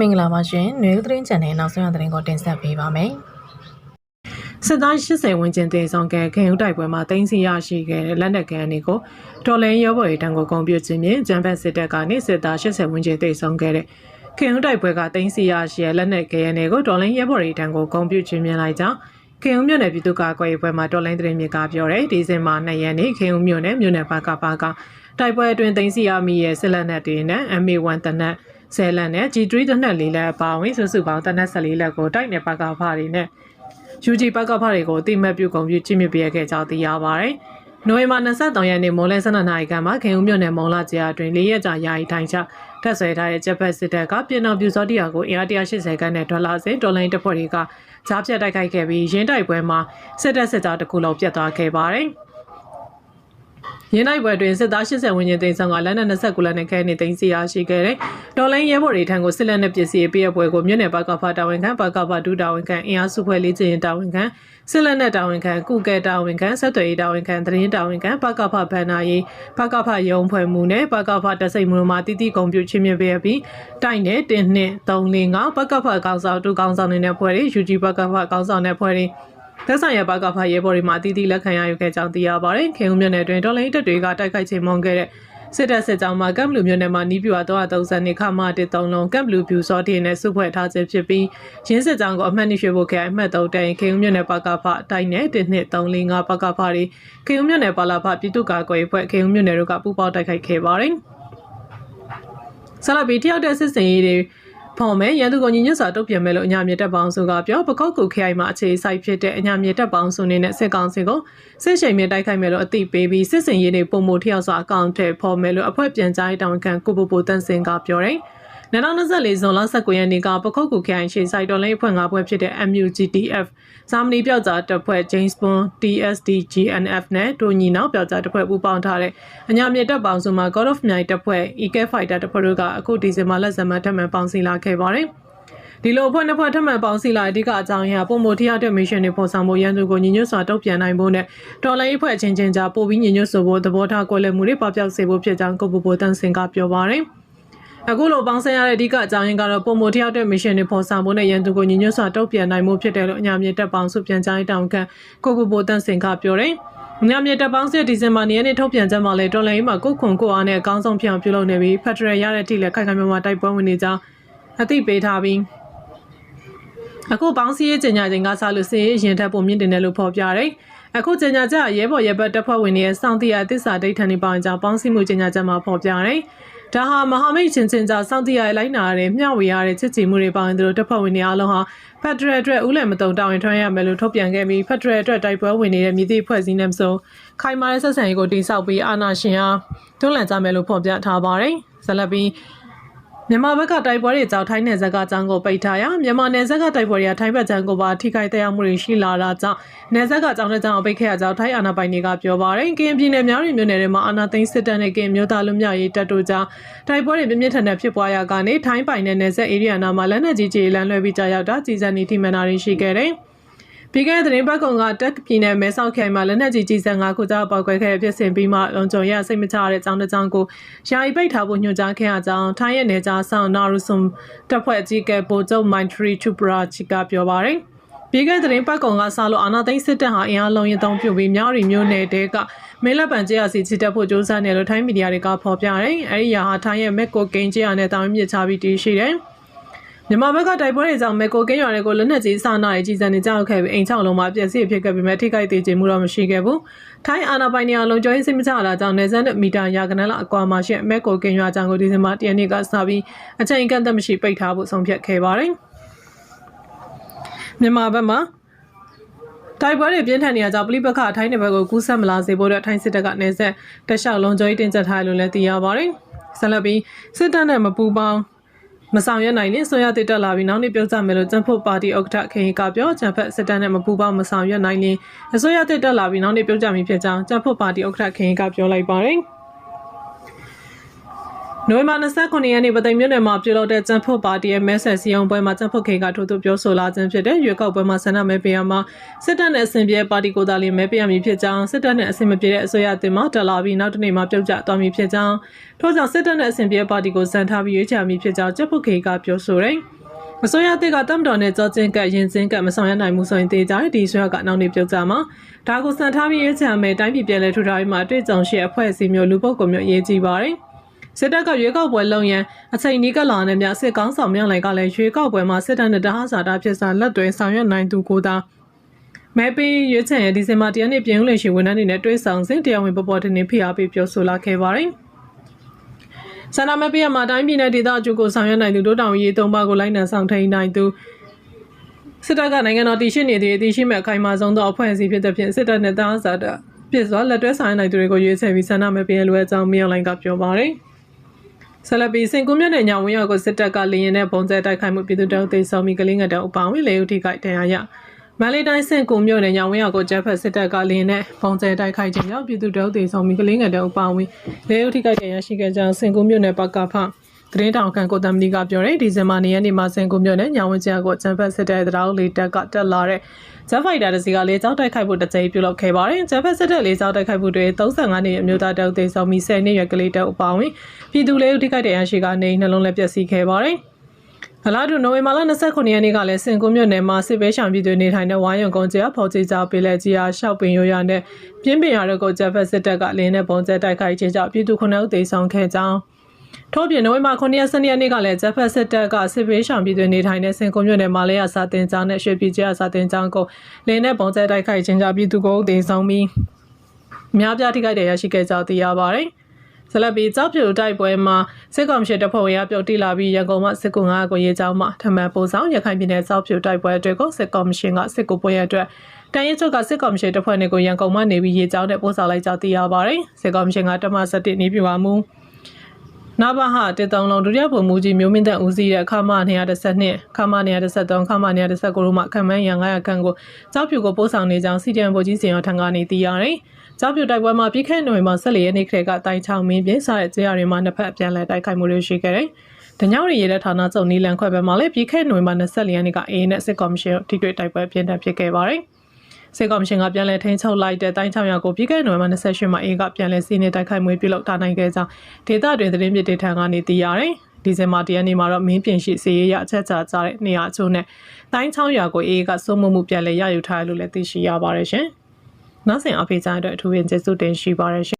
မင်္ဂလာပါရှင်။မျိုးသတင်းချန်နယ်နောက်ဆုံးရသတင်းကိုတင်ဆက်ပေးပါမယ်။စစ်သား80ဝန်းကျင်တင်ဆောင်ခဲ့ခင်ဦးတိုက်ပွဲမှာတင်းစီရရှိခဲ့တဲ့လက်နက်ကန်တွေကိုတော်လင်းရောဘော်ရီတန်ကိုဂုံပြခြင်းဖြင့်ဂျမ်ဘတ်စစ်တပ်ကနေစစ်သား80ဝန်းကျင်တင်ဆောင်ခဲ့တဲ့ခင်ဦးတိုက်ပွဲကတင်းစီရရှိတဲ့လက်နက်ကန်တွေကိုတော်လင်းရောဘော်ရီတန်ကိုဂုံပြခြင်းမြင်လိုက်ကြောင်းခင်ဦးမြို့နယ်ပြည်သူ့ကာကွယ်ရေးပွဲမှာတော်လိုင်းသတင်းမြေကပြောတယ်ဒီဇင်ဘာ2ရက်နေ့ခင်ဦးမြို့နယ်မြို့နယ်ဘာကဘာကတိုက်ပွဲအတွင်းသိမ်းဆီးရမိရဲ့စစ်လက်နက်တွေနဲ့ MA1 တနက် ဆယ်လက်နဲ့ G3 တနက်လေးလက်အပါအဝင်စုစုပေါင်းတနက်14လက်ကိုတိုက်နယ်ဘာကဘာတွေနဲ့ UG ဘက်ကဖတွေကိုအတိမတ်ပြုကုန်ပြုကြည့်မြစ်ပြရခဲ့ကြောင်းသိရပါဗျ။နိုဝင်ဘာ23ရက်နေ့မိုးလဲ12နာရီခန့်မှာခင်ဦးမြို့နယ်မုံလာကျာအတွင်း၄ရက်ကြာယာယီထိုင်ချထက်ဆွဲထားတဲ့ဂျပန်စစ်တပ်ကပြည်တော်ပြူစောတိယာကိုအင်အား180ခန်းနဲ့ဒေါ်လာစင်ဒေါ်လာတစ်ဖွဲ့တွေကကြားဖြတ်တိုက်ခိုက်ခဲ့ပြီးရင်းတိုက်ပွဲမှာစစ်တပ်စစ်သားတစ်ခုလုံးပြတ်သွားခဲ့ပါတယ်။ ရင်းတိုက်ပွဲတွင်စစ်သား80ဝန်းကျင်သိမ်းဆောင်ကလက်နက်29လက်နဲ့ခဲနေသိမ်းစီရရှိခဲ့တဲ့ဒေါ်လိုင်းရဲဘော်တွေထံကိုစစ်လက်နက်ပစ္စည်းပေးရပွဲကိုမြို့နယ်ဘက်ကဖတာဝန်ခံဘက်ကဖဒူတာဝန်ခံအင်အားစုဖွဲ့လေးချင်းတာဝန်ခံစစ်လက်နက်တာဝန်ခံကုကဲတာဝန်ခံဆက်သွယ်ရေးတာဝန်ခံသတင်းတာဝန်ခံဘက်ကဖဘန်နာရေးဘက်ကဖရုံဖွဲ့မှုနဲ့ဘက်ကဖတစိတ်မှုမှာတည်တည်ကုန်ပြုချင်းမြပြပြီးတိုက်နဲ့တင်းနှစ်345ဘက်ကဖကောင်းဆောင်တူကောင်းဆောင်နေတဲ့ဖွဲ့တွေ UG ဘက်ကဖကောင်းဆောင်တဲ့ဖွဲ့တွေ သက်ဆိုင်ရာဘကဖရဲဘော်တွေမှာအသီးသီးလက်ခံရယူခဲ့ကြောင်းသိရပါတယ်။ခင်ဦးမြို့နယ်တွင်ဒေါ်လာတက်တွေကတိုက်ခိုက်ချိန်မုံခဲ့တဲ့စစ်တပ်စစ်ကြောင်းမှာကမ်ဘလူမြို့နယ်မှာနီးပြွာ330နေခမတစ်3လုံးကမ်ဘလူဖြူစောတီနဲ့စုဖွဲ့ထားခြင်းဖြစ်ပြီးရင်းစစ်ကြောင်းကိုအမှတ်နှိရွှေဖို့ခဲ့အမှတ်3တိုင်ခင်ဦးမြို့နယ်ပကဖတိုက်နဲ့1နှစ်345ပကဖတွေခင်ဦးမြို့နယ်ပါလာဖပြည်သူ့ကာကွယ်ရေးဖွဲ့ခင်ဦးမြို့နယ်တို့ကပူးပေါင်းတိုက်ခိုက်ခဲ့ပါတယ်။ဆလာဘီတယောက်တဲ့စစ်စင်ရေးတွေ ဖော်မဲရန်သူကညီညွတ်စွာတုတ်ပြန်မဲ့လို့အညာမြေတက်ပေါင်းစုကပြောပကောက်ကူခိုင်မှာအခြေစိုက်ဖြစ်တဲ့အညာမြေတက်ပေါင်းစုနေနဲ့စစ်ကောင်စီကိုစစ်ရှိန်မြေတိုက်ခိုက်မဲ့လို့အသိပေးပြီးစစ်စင်ရေးတွေပုံမထရောက်စွာအကောင့်ထဲဖော်မဲ့လို့အဖွဲ့ပြန်ကြားရေးတောင်ခံကိုပူပူတန်းစင်ကပြောတယ် 2024ဇွန်လ19ရက်နေ့ကပခုတ်ကူခိုင်ရှေ့ဆိုင်တော်လိုင်းအဖွဲ့၅ဖွဲ့ဖြစ်တဲ့ MUGTF ဇာမနီပြောက်ကြားတပ်ဖွဲ့ James Bond TSD GNF နဲ့ဒိုညီနောက်ပြောက်ကြားတပ်ဖွဲ့ပူးပေါင်းထားတဲ့အညာမြေတပ်ပေါင်းစုမှာ God of မြိုင်တပ်ဖွဲ့ EK Fighter တပ်ဖွဲ့တို့ကအခုဒီဇင်ဘာလဇန်မထပ်မံပေါင်းစည်းလာခဲ့ပါတယ်။ဒီလိုအဖွဲ့နှစ်ဖွဲ့ထပ်မံပေါင်းစည်းလာအဓိကအကြောင်းအရာပုံမထရတဲ့ mission တွေပေါ်ဆောင်ဖို့ရန်သူကိုညီညွတ်စွာတုံ့ပြန်နိုင်ဖို့နဲ့တော်လိုင်းအဖွဲ့ချင်းချင်းကြားပို့ပြီးညီညွတ်ဆိုဖို့သဘောထားကွဲလွဲမှုတွေပပျောက်စေဖို့ဖြစ်ကြောင်းကိုပူပူတန်းစင်ကပြောပါတယ်။ အခုလိုပေါင်းစပ်ရတဲ့အဓိကအကြောင်းရင်းကတော့ပုံမထရောက်တဲ့ mission တွေပေါ်ဆောင်ဖို့နဲ့ရန်သူကိုညီညွတ်စွာတုံ့ပြန်နိုင်မှုဖြစ်တယ်လို့အညာမြေတက်ပေါင်းစုပြန်ကြားရေးတောင်ခံကိုပူပူတန်းစင်ကပြောတယ်။ညမြေတပ်ပေါင်းစစ်ဒီဇင်ဘာနေ့နေ့ထုတ်ပြန်ချက်မှာလည်းတော်လိုင်းမှာကုခွန်ကိုအားနဲ့အကောင်းဆုံးဖြစ်အောင်ပြုလုပ်နေပြီးဖက်ဒရယ်ရတဲ့အထိလည်းခိုင်ခိုင်မာမာတိုက်ပွဲဝင်နေကြောင်းအသိပေးထားပြီးအခုပေါင်းစည်းရေးကြေညာချိန်ကစလို့စီးရင်ထက်ပုံမြင့်တင်တယ်လို့ဖော်ပြတယ်။အခုကြေညာချက်ရဲဘော်ရဲဘက်တပ်ဖွဲ့ဝင်တွေရဲ့စောင့်တိရသစ္စာဒိဋ္ဌာန်တွေပေါင်းကြောင်းပေါင်းစည်းမှုကြေညာချက်မှာဖော်ပြတယ်။ ဒါဟာမဟာမိတ်ချင်းချင်းကြားစောင့်တိရလိုက်နာရတဲ့မျှဝေရတဲ့ချစ်ကြည်မှုတွေပေါင်းသူတို့တပ်ဖွဲ့ဝင်တွေအားလုံးဟာဖက်ဒရယ်အတွက်ဦးလည်မတုံတောင်းရင်ထွန်းရမယ်လို့ထုတ်ပြန်ခဲ့ပြီးဖက်ဒရယ်အတွက်တိုက်ပွဲဝင်နေတဲ့မြစ်တိဖွဲ့စည်းနေမဆိုခိုင်မာတဲ့ဆက်ဆံရေးကိုတိစောက်ပြီးအာဏာရှင်အားတွန်းလှန်ကြမယ်လို့ဖော်ပြထားပါတယ်။ဇလပီ မြန်မာဘက်ကတိုက်ပွဲတွေကြောင့်ထိုင်းနယ်စပ်ကကြမ်းကိုပိတ်ထားရမြန်မာနယ်စပ်ကတိုက်ပွဲတွေကထိုင်းဘက်ကြမ်းကိုပါထိခိုက်တဲ့အောင်မှုတွေရှိလာတာကြောင့်နယ်စပ်ကကြောင်းတဲ့ကြောင်းအပိတ်ခဲ့ရကြောင်းထိုင်းအာဏာပိုင်တွေကပြောပါရယ်ကင်းပြည်နယ်များရင်မြို့နယ်တွေမှာအာဏာသိမ်းစစ်တပ်နဲ့ကင်းမျိုးသားလူမျိုးရေးတပ်တို့ကြောင့်တိုက်ပွဲတွေပြင်းပြထန်ထန်ဖြစ်ပွားရကနေထိုင်းပိုင်နယ်နယ်စပ် area နာမှာလက်နက်ကြီးကြီးလမ်းလွှဲပြီးကြာရောက်တာကြီးစံနေထိမှန်တာတွေရှိခဲ့တယ်။ ပြီးခဲ့တဲ့သတင်းပတ်ကောင်ကတက်ပြည်နယ်မဲဆောက်ခိုင်မှာလက်နက်ကြီးကြီးစံ၅ခုကြောင့်ပောက်ကွဲခဲ့တဲ့ဖြစ်စဉ်ပြီးမှလုံခြုံရစိတ်မချရတဲ့အကြောင်းတစ်ကြောင်းကိုယာယီပိတ်ထားဖို့ညွှန်ကြားခဲ့ရကြောင်းထိုင်းရဲ့နေကြားဆောင်နာရုဆုံတပ်ဖွဲ့အကြီးအကဲဗိုလ်ချုပ်မိုင်ထရီချူပရာချီကပြောပါတယ်။ပြီးခဲ့တဲ့သတင်းပတ်ကောင်ကစလို့အာနာသိန်းစစ်တပ်ဟာအင်အားလုံးရင်သုံးပြုပြီးမြောက်ရီမျိုးနယ်တဲကမဲလက်ပံကျရစီချစ်တပ်ဖို့စ조사နေလို့ထိုင်းမီဒီယာတွေကဖော်ပြတယ်။အဲဒီရာဟာထိုင်းရဲ့မက်ကိုကိန်းကျရနဲ့တောင်းမြစ်ချပြီးတည်ရှိတယ်။ မြန်မာဘက်ကတိုက်ပွဲတွေကြောင့်မေကိုကင်းရွာတွေကိုလက်နက်ကြီးစနာရေးကြီးစံနေကြောက်ခဲ့ပြီးအိမ်ချောင်းလုံးမှာပြည့်စည်ဖြစ်ခဲ့ပေမဲ့ထိခိုက်သေးခြင်းမှုတော့မရှိခဲ့ဘူး။ထိုင်းအာဏာပိုင်တွေအလုံးကျော်ရေးစိတ်မချလာကြောင်းနေစံတဲ့မီတာရာကနန်းလောက်အကွာမှာရှိမေကိုကင်းရွာကြောင့်ကိုဒီဇင်ဘာ၁ရက်နေ့ကစပြီးအချိန်ကန့်သက်မရှိပိတ်ထားဖို့ဆုံးဖြတ်ခဲ့ပါတယ်။မြန်မာဘက်မှာတိုက်ပွဲတွေပြင်းထန်နေကြကြောင့်ပလိပခထိုင်းနယ်ဘက်ကိုကူးဆက်မလာစေဖို့အတွက်ထိုင်းစစ်တပ်ကနေဆက်တက်လျှောက်လုံးကျော်ရေးတင်ဆက်ထားလို့လည်းသိရပါတယ်။ဆက်လက်ပြီးစစ်တပ်နဲ့မပူပေါင်း မဆောင်ရွက်နိုင်ရင်ဆိုရတစ်တက်လာပြီးနောက်နေ့ပြောကြမယ်လို့ကျန်းဖို့ပါတီဥက္ကဋ္ဌခင်ကပြောကျန်းဖက်စစ်တပ်နဲ့မပူပေါင်းမဆောင်ရွက်နိုင်ရင်အစိုးရတစ်တက်လာပြီးနောက်နေ့ပြောကြမည်ဖြစ်ကြောင်းကျန်းဖို့ပါတီဥက္ကဋ္ဌခင်ကပြောလိုက်ပါတယ် နိုဝင်ဘာ29ရက်နေ့ပသိမ်မြို့နယ်မှာပြုလုပ်တဲ့ကျန်းဖတ်ပါတီရဲ့မဲဆက်စီအောင်ပွဲမှာကျန်းဖတ်ခေကထိုးသူပြောဆိုလာခြင်းဖြစ်တဲ့ရွေးကောက်ပွဲမှာဆန္ဒမဲပေးရမှာစစ်တပ်နဲ့အစဉ်ပြေပါတီကိုယ်စားလှယ်မဲပေးရမည်ဖြစ်ကြောင်းစစ်တပ်နဲ့အစဉ်မပြေတဲ့အစိုးရအသစ်မှတက်လာပြီးနောက်တစ်နေ့မှာပြုတ်ကျသွားမည်ဖြစ်ကြောင်းထို့ကြောင့်စစ်တပ်နဲ့အစဉ်ပြေပါတီကိုစံထားပြီးရွေးချယ်မည်ဖြစ်ကြောင်းကျန်းဖတ်ခေကပြောဆိုတယ်အစိုးရအသစ်ကတမ်တော်နဲ့ကြောချင်းကပ်ရင်စင်းကပ်မဆောင်ရနိုင်မှုဆိုရင်တေးကြတယ်ဒီအစိုးရကနောက်နေ့ပြုတ်ကြမှာဒါကိုစံထားပြီးရွေးချယ်မယ်တိုင်းပြည်ပြည်လဲထူထောင်ရေးမှာအတွေ့အကြုံရှိအဖွဲ့အစည်းမျိုးလူပုဂ္ဂိုလ်မျိုးအရေးကြီးပါတယ် စစ်တပ်ကရွေးကောက်ပွဲလုပ်ရန်အချိန်နီးကပ်လာတဲ့မြစစ်ကောင်းဆောင်မြောက်လိုက်ကလည်းရွေးကောက်ပွဲမှာစစ်တပ်နဲ့တဟဇာတာဖြစ်စာလက်တွဲဆောင်ရွက်နိုင်သူကိုသာမဲပေးရွေးချယ်ရဒီဇင်ဘာတရက်နေ့ပြင်ဦးလင်ရှိဝန်ထမ်းတွေနဲ့တွဲဆောင်စဉ်တရားဝင်ပေါ်ပေါ်တင်နေဖိအားပေးပြောဆိုလာခဲ့ပါတယ်။ဆန္ဒမဲပေးရမှာတိုင်းပြည်နယ်ဒေသအကျိုးကိုဆောင်ရွက်နိုင်သူတို့တောင်ရေးသုံးပါးကိုလိုက်နံဆောင်ထိန်နိုင်သူစစ်တပ်ကနိုင်ငံတော်တည်ရှိနေသည့်အတည်ရှိမဲ့အခိုင်အမာဆုံးသောအဖွဲ့အစည်းဖြစ်တဲ့ဖြင့်စစ်တပ်နဲ့တဟဇာတာပြစ်စွာလက်တွဲဆောင်ရွက်နိုင်သူတွေကိုရွေးချယ်ပြီးဆန္ဒမဲပေးရလိုအပ်ကြောင်းမြောက်လိုင်းကပြောပါတယ်။ ဆလပီစင်ကူးမြတ်တဲ့ညဝင်းရောက်ကိုစစ်တပ်ကလေရင်နဲ့ပုံစံတိုက်ခိုက်မှုပြည်သူတောင်းသိဆောင်ပြီးကလေးငတ်တောင်အပောင်းဝင်လေဦးထိခိုက်တရားရမန္တလေးတိုင်းစင်ကူမြို့နယ်ညဝင်းရောက်ကိုကျပ်ဖက်စစ်တပ်ကလေရင်နဲ့ပုံစံတိုက်ခိုက်ခြင်းကြောင့်ပြည်သူတောင်းသိဆောင်ပြီးကလေးငတ်တောင်အပောင်းဝင်လေဦးထိခိုက်တရားရှိခဲ့ကြောင်းစင်ကူမြို့နယ်ပကဖ သတင်းတောင်ခံကိုတမလီကပြောတယ်ဒီဇင်ဘာနေ့ရက်နေ့မှာစင်ကူမြို့နယ်ညဝင်းကျကိုကျပ်ဖက်စစ်တပ်တရားလေတပ်ကတက်လာတဲ့ဂျက်ဖိုက်တာတစီကလေကြောက်တိုက်ခိုက်ဖို့တစ်ကြိမ်ပြုလုပ်ခဲ့ပါတယ်ဂျက်ဖက်စစ်တပ်လေကြောက်တိုက်ခိုက်ဖို့တွေ35နှစ်အမျိုးသားတောက်သိဆောင်ပြီး10နှစ်ရွယ်ကလေးတောက်အပောင်းဝင်ပြည်သူလေးဦးထိခိုက်တရားရှိကနေနှလုံးလည်းပျက်စီးခဲ့ပါတယ်။အလားတူနိုဝင်ဘာလ29ရက်နေ့ကလည်းစင်ကုန်းမြို့နယ်မှာစစ်ဘေးရှောင်ပြည်သူနေထိုင်တဲ့ဝိုင်းရုံကုန်းကျဖော်ကြီးကြပေးလက်ကြီးအားရှောက်ပင်ရိုးရနဲ့ပြင်းပင်ရတို့ကိုဂျက်ဖက်စစ်တပ်ကလင်းနဲ့ပုံကျဲတိုက်ခိုက်ခြင်းကြောင့်ပြည်သူ9ဦးသေဆုံးခဲ့ကြောင်း ထို့ပြင်နိုဝင်ဘာ9ရက်နေ့နေ့ကလည်းဂျက်ဖက်စစ်တပ်ကစစ်ဘေးရှောင်ပြည်သူနေထိုင်တဲ့စင်ကုန်းမြို့နယ်မှာလည်းအစာတင်ကြောင်းနဲ့ရွှေပြည်ကျအစာတင်ကြောင်းကိုလင်းနဲ့ပုံကျဲတိုက်ခိုက်ခြင်းကြောင့်ပြည်သူ9ဦးသေဆုံးပြီးအများပြားထိခိုက်တဲ့ရရှိခဲ့ကြောင်းသိရပါတယ်။ဆလပီကြောက်ပြူတိုက်ပွဲမှာစစ်ကောင်ရှိတပ်ဖွဲ့ဝင်အပြုတ်တိလာပြီးရန်ကုန်မှစစ်ကူ9ကိုရေးချောင်းမှထမှန်ပို့ဆောင်ရခိုင်ပြည်နယ်ကြောက်ပြူတိုက်ပွဲအတွက်ကိုစစ်ကောင်ရှင်ကစစ်ကူပွဲရအတွက်တန်ရင်ချုပ်ကစစ်ကောင်ရှိတပ်ဖွဲ့တွေကိုရန်ကုန်မှနေပြီးရေးချောင်းနဲ့ပို့ဆောင်လိုက်ကြောင်းသိရပါတယ်စစ်ကောင်ရှင်ကတမ17နေပြပါမူ နာဘဟာတေတောင်လုံးဒုတိယဗိုလ်မှူးကြီးမျိုးမင်းတပ်ဦးစီးတဲ့ခမ212ခမ213ခမ219တို့မှခံမှန်းရန်900ခန့်ကိုကြောက်ပြူကိုပို့ဆောင်နေကြောင်းစီတန်ဗိုလ်ကြီးစင်ရောထံကနေသိရတယ်။ကြောက်ပြူတိုက်ပွဲမှာပြီးခဲ့နိုဝင်ဘာ14ရက်နေ့ခက်ကတိုင်ချောင်းမင်းပြင်းစားတဲ့ကြေးရတွေမှာနှစ်ဖက်အပြန်အလှန်တိုက်ခိုက်မှုတွေရှိခဲ့တယ်။တညောင်ရီရဲတဲ့ဌာနချုပ်နီလန်ခွဲဘက်မှာလည်းပြီးခဲ့နိုဝင်ဘာ24ရက်နေ့ကအေးနဲ့စစ်ကော်မရှင်ထိတွေ့တိုက်ပွဲပြင်းထန်ဖြစ်ခဲ့ပါတယ်။ စစ်ကော်မရှင်ကပြန်လည်ထိန်းချုပ်လိုက်တဲ့တိုင်းချောင်းရောက်ကိုပြီးခဲ့နိုဝင်ဘာ28မှာအေးကပြန်လည်စီးနေတိုက်ခိုက်မှုပြုလုပ်ထားနိုင်ခဲ့ကြောင်းဒေသတွင်သတင်းပြတေထံကနေသိရတယ်။ဒီဇင်ဘာတရက်နေ့မှာတော့မင်းပြင်ရှိစီရေးရအချက်ချကြတဲ့နေရာအချို့နဲ့တိုင်းချောင်းရွာကိုအေးကစိုးမိုးမှုပြန်လည်ရယူထားတယ်လို့လည်းသိရှိရပါတယ်ရှင်။နောက်စဉ်အဖေးကြတဲ့အတွက်အထူးရင်ကျေးဇူးတင်ရှိပါတယ်ရှင်